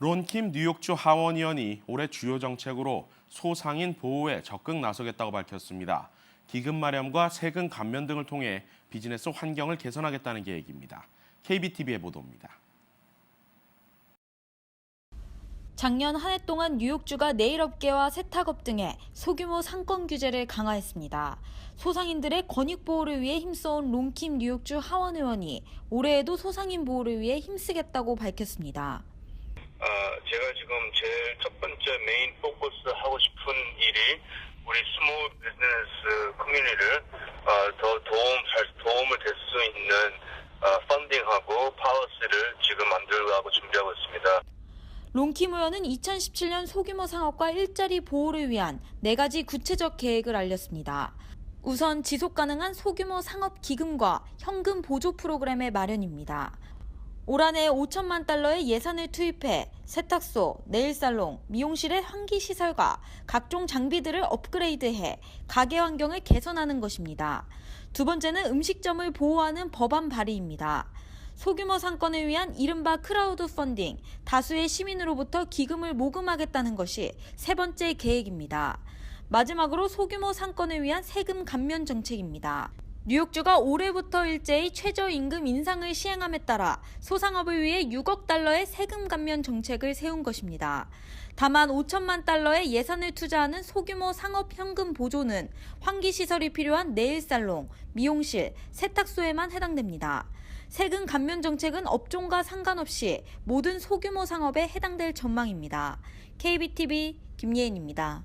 론킴 뉴욕주 하원의원이 올해 주요 정책으로 소상인 보호에 적극 나서겠다고 밝혔습니다. 기금 마련과 세금 감면 등을 통해 비즈니스 환경을 개선하겠다는 계획입니다. KBTV의 보도입니다. 작년 한 해 동안 뉴욕주가 네일업계와 세탁업 등의 소규모 상권 규제를 강화했습니다. 소상인들의 권익 보호를 위해 힘써온 롱킴 뉴욕주 하원 의원이 올해에도 소상인 보호를 위해 힘쓰겠다고 밝혔습니다. 어, 제가 지금 제일 첫 번째 메인 포커스 하고 싶은 일이 우리 스몰 비즈니스 커뮤니티를 어, 더 도움 잘 도움을 될 수 있는 어, 펀딩하고 파워스를 지금 만들고 준비하고 있습니다. 의원은 2017년 소규모 상업과 일자리 보호를 위한 네 가지 구체적 계획을 알렸습니다. 우선 지속 가능한 소규모 상업 기금과 현금 보조 프로그램의 마련입니다. 올한해 5천만 달러의 예산을 투입해 세탁소, 네일살롱, 미용실의 환기 시설과 각종 장비들을 업그레이드해 가게 환경을 개선하는 것입니다. 두 번째는 음식점을 보호하는 법안 발의입니다. 소규모 상권을 위한 이른바 크라우드 펀딩, 다수의 시민으로부터 기금을 모금하겠다는 것이 세 번째 계획입니다. 마지막으로 소규모 상권을 위한 세금 감면 정책입니다. 뉴욕주가 올해부터 일제히 최저임금 인상을 시행함에 따라 소상업을 위해 6억 달러의 세금 감면 정책을 세운 것입니다. 다만 5천만 달러의 예산을 투자하는 소규모 상업 현금 보조는 환기시설이 필요한 네일살롱, 미용실, 세탁소에만 해당됩니다. 세금 감면 정책은 업종과 상관없이 모든 소규모 상업에 해당될 전망입니다. KBTV 김예은입니다.